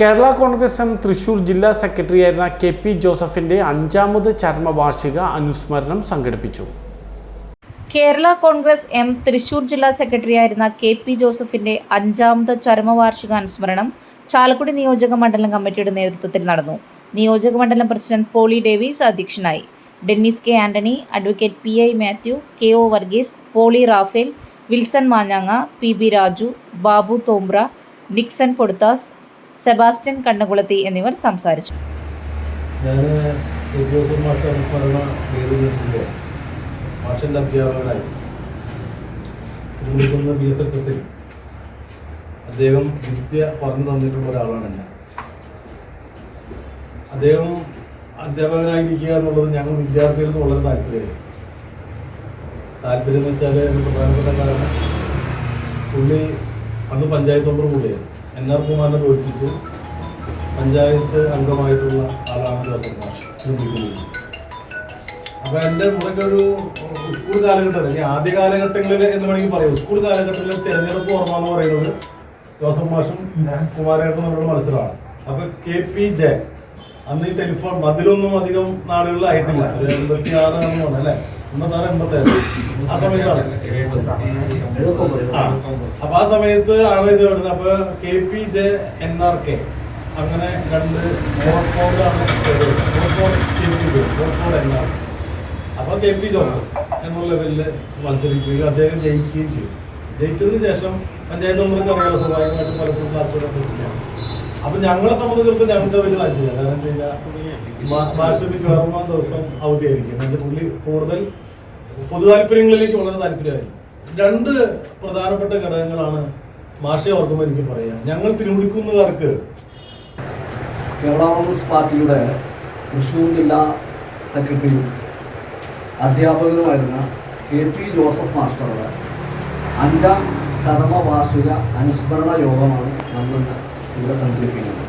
Kerala Congress M Thrissur ജില്ലാ സെക്രട്ടറിയായിരുന്ന K P ജോസഫിന്റെ അഞ്ചാമത് ചരമവാർഷിക അനുസ്മരണം സംഘടിപ്പിച്ചു. കേരള കോൺഗ്രസ് എം തൃശൂർ ജില്ലാ സെക്രട്ടറിയായിരുന്ന കെ പി ജോസഫിന്റെ അഞ്ചാമത് ചരമവാർഷിക അനുസ്മരണം ചാലക്കുടി നിയോജക മണ്ഡലം കമ്മിറ്റിയുടെ നേതൃത്വത്തിൽ നടന്നു. നിയോജക മണ്ഡലം പ്രസിഡന്റ് പോളി ഡേവിസ് അധ്യക്ഷനായി. Dennis K Antony advocate P I Mathew K O Varghese Poly Raphael Wilson മാഞ്ഞാങ്ങ P B Raju Babu Thombra Nixon Poduthas Sebastian Kannakulathi എന്നിവർ സംസാരിച്ചു. ഞാൻ അദ്ദേഹം വിദ്യ പറഞ്ഞു തന്നിട്ടുള്ള ഒരാളാണ് ഞാൻ. അദ്ദേഹം അധ്യാപകനായിരിക്കുക എന്നുള്ളത് ഞങ്ങൾ വിദ്യാർത്ഥികൾക്ക് വളരെ താല്പര്യമായി. താല്പര്യം എന്ന് വെച്ചാൽ പ്രധാനപ്പെട്ട കാരണം പുള്ളി അന്ന് പഞ്ചായത്ത് മെമ്പർ എൻ ആർ കുമാറിനെ തോൽപ്പിച്ച് പഞ്ചായത്ത് അംഗമായിട്ടുള്ള ആളാണ് ജോസഫ് മാഷ്. നിർമ്മിക്കുന്നത് അപ്പൊ എന്റെ മുറയ്ക്ക് ഒരു സ്കൂൾ കാലഘട്ടം അല്ലെങ്കിൽ ആദ്യ കാലഘട്ടങ്ങളിൽ എന്ന് വേണമെങ്കിൽ പറയും. സ്കൂൾ കാലഘട്ടത്തിലെ തിരഞ്ഞെടുപ്പ് ഓർമ്മ എന്ന് പറയുന്നത് ജോസഫ് മാഷും കുമാരേട്ടനും തമ്മിലുള്ള മത്സരമാണ്. അപ്പൊ കെ പി ജെ അന്ന് ഈ ടെലിഫോൺ അതിലൊന്നും അധികം നാളുകളിലായിട്ടില്ല. ഒരു എൺപത്തി ആറ് അല്ലേ? അപ്പൊ ആ സമയത്ത് ആണ് ഇത് വരുന്നത് അപ്പൊ K P J N R K. അങ്ങനെ രണ്ട് ഓർഫോർഡാണ് അപ്പൊ കെ പി ജോസഫ് എന്നുള്ള ലെവലിൽ മത്സരിക്കുകയും അദ്ദേഹം ജയിക്കുകയും ചെയ്തു. ജയിച്ചതിന് ശേഷം പഞ്ചായത്ത് നമ്മൾക്ക് അറിയാലോ സ്വാഭാവികമായിട്ടും പലപ്പോഴും ക്ലാസ്സുകളൊക്കെ അപ്പൊ ഞങ്ങളെ സംബന്ധിച്ചിടത്തോളം ഞങ്ങൾക്ക് വലിയ താല്പര്യമില്ല. കാരണം എന്താ വെച്ചാൽ ഭാഷ മിക്കവാറും ദിവസം ആയിരിക്കും. എന്റെ പുള്ളി കൂടുതൽ പൊതു താല്പര്യങ്ങളിലേക്ക് വളരെ താല്പര്യമായിരുന്നു രണ്ട് പ്രധാനപ്പെട്ട ഘടകങ്ങളാണ് മാഷെ ഓർക്കുമ്പോൾ എനിക്ക് പറയാം. ഞങ്ങൾ തിരുമുടിക്കുന്നുകാർക്ക് കേരള കോൺഗ്രസ് പാർട്ടിയുടെ തൃശ്ശൂർ ജില്ലാ സെക്രട്ടറിയും അധ്യാപകനുമായിരുന്ന കെ പി ജോസഫ് മാസ്റ്ററുടെ അഞ്ചാം ചരമവാർഷിക അനുസ്മരണ യോഗമാണ് നമ്മളിന്ന് ഇവിടെ സംഘടിപ്പിക്കുന്നത്.